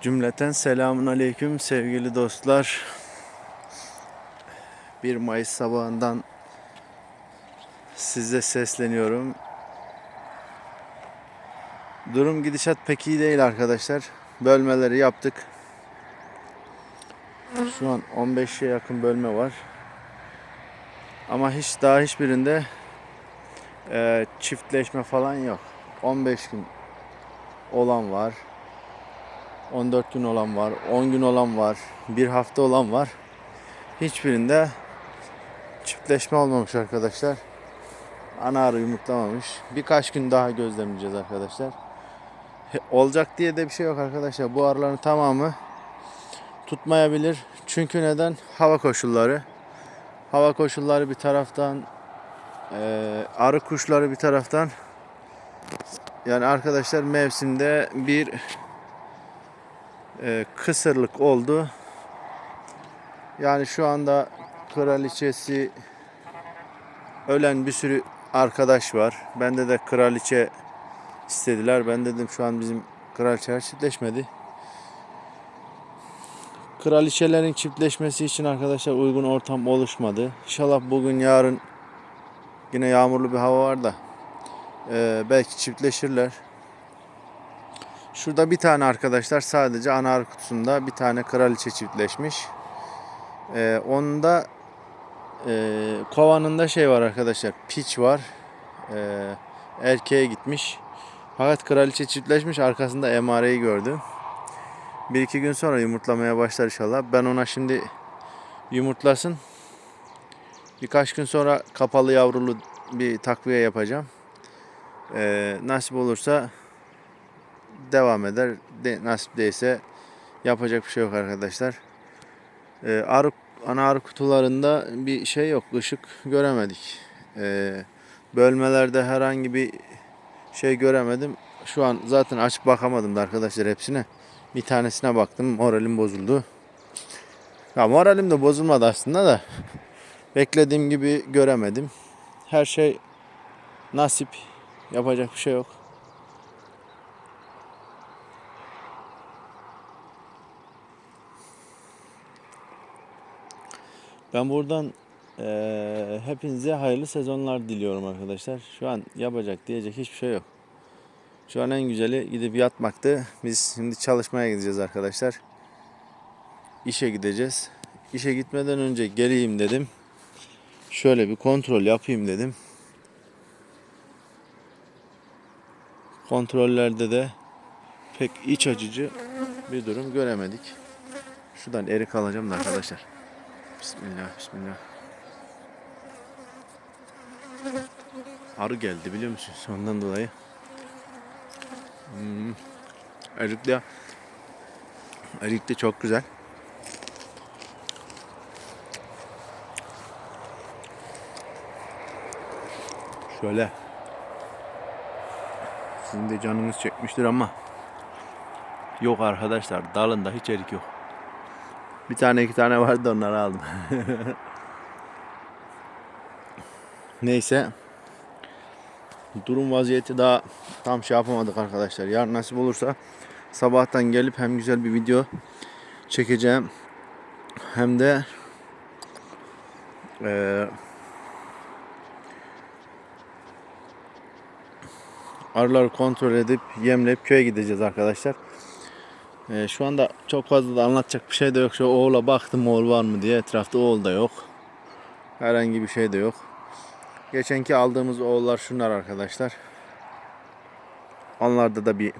Cümleten selamun aleyküm sevgili dostlar. 1 Mayıs sabahından size sesleniyorum. Durum gidişat pek iyi değil arkadaşlar. Bölmeleri yaptık. Şu an 15'e yakın bölme var. Ama hiç daha hiçbirinde e, çiftleşme falan yok. 15 gün olan var. 14 gün olan var, 10 gün olan var, bir hafta olan var. Hiçbirinde çiftleşme olmamış arkadaşlar. Ana arı yumurtlamamış. Birkaç gün daha gözlemleyeceğiz arkadaşlar. Olacak diye de bir şey yok arkadaşlar. Bu arıların tamamı tutmayabilir. Çünkü neden? Hava koşulları. Hava koşulları bir taraftan, eee, arı kuşları bir taraftan. Yani arkadaşlar mevsimde bir e, kısırlık oldu. Yani şu anda kraliçesi ölen bir sürü arkadaş var. Bende de kraliçe istediler. Ben dedim şu an bizim kraliçeler çiftleşmedi. Kraliçelerin çiftleşmesi için arkadaşlar uygun ortam oluşmadı. İnşallah bugün yarın yine yağmurlu bir hava var da e, belki çiftleşirler. Şurada bir tane arkadaşlar sadece ana arı kutusunda bir tane kraliçe çiftleşmiş. Ee, onun da e, kovanında şey var arkadaşlar. Piç var. Ee, erkeğe gitmiş. Fakat kraliçe çiftleşmiş. Arkasında emareyi gördüm. Bir iki gün sonra yumurtlamaya başlar inşallah. Ben ona şimdi yumurtlasın. Birkaç gün sonra kapalı yavrulu bir takviye yapacağım. Ee, nasip olursa devam eder. De, nasip değilse yapacak bir şey yok arkadaşlar. Ee, arı, ana arı kutularında bir şey yok. ışık göremedik. Ee, bölmelerde herhangi bir şey göremedim. Şu an zaten açıp bakamadım da arkadaşlar hepsine. Bir tanesine baktım. Moralim bozuldu. Ya moralim de bozulmadı aslında da. Beklediğim gibi göremedim. Her şey nasip. Yapacak bir şey yok. Ben buradan eee, hepinize hayırlı sezonlar diliyorum arkadaşlar. Şu an yapacak diyecek hiçbir şey yok. Şu an en güzeli gidip yatmaktı. Biz şimdi çalışmaya gideceğiz arkadaşlar. İşe gideceğiz. İşe gitmeden önce geleyim dedim. Şöyle bir kontrol yapayım dedim. Kontrollerde de pek iç açıcı bir durum göremedik. Şuradan erik alacağım da arkadaşlar. Bismillah, bismillah. Arı geldi biliyor musunuz? Ondan dolayı. Hmm. Erik de Erik de çok güzel. Şöyle. Sizin de canınız çekmiştir ama yok arkadaşlar dalında hiç erik yok. Bir tane iki tane vardı onları aldım. Neyse. Durum vaziyeti daha tam şey yapamadık arkadaşlar. Yarın nasip olursa sabahtan gelip hem güzel bir video çekeceğim. Hem de eee arıları kontrol edip yemleyip köye gideceğiz arkadaşlar. Ee, şu anda çok fazla da anlatacak bir şey de yok. Şu oğula baktım oğul var mı diye. Etrafta oğul da yok. Herhangi bir şey de yok. Geçenki aldığımız oğullar şunlar arkadaşlar. Onlarda da bir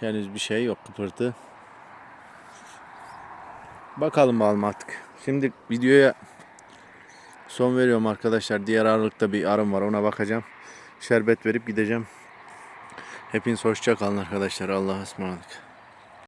henüz bir şey yok kıpırtı. Bakalım bakalım artık. Şimdi videoya son veriyorum arkadaşlar. Diğer aralıkta bir arım var ona bakacağım. Şerbet verip gideceğim. Hepiniz hoşça kalın arkadaşlar. Allah'a ısmarladık.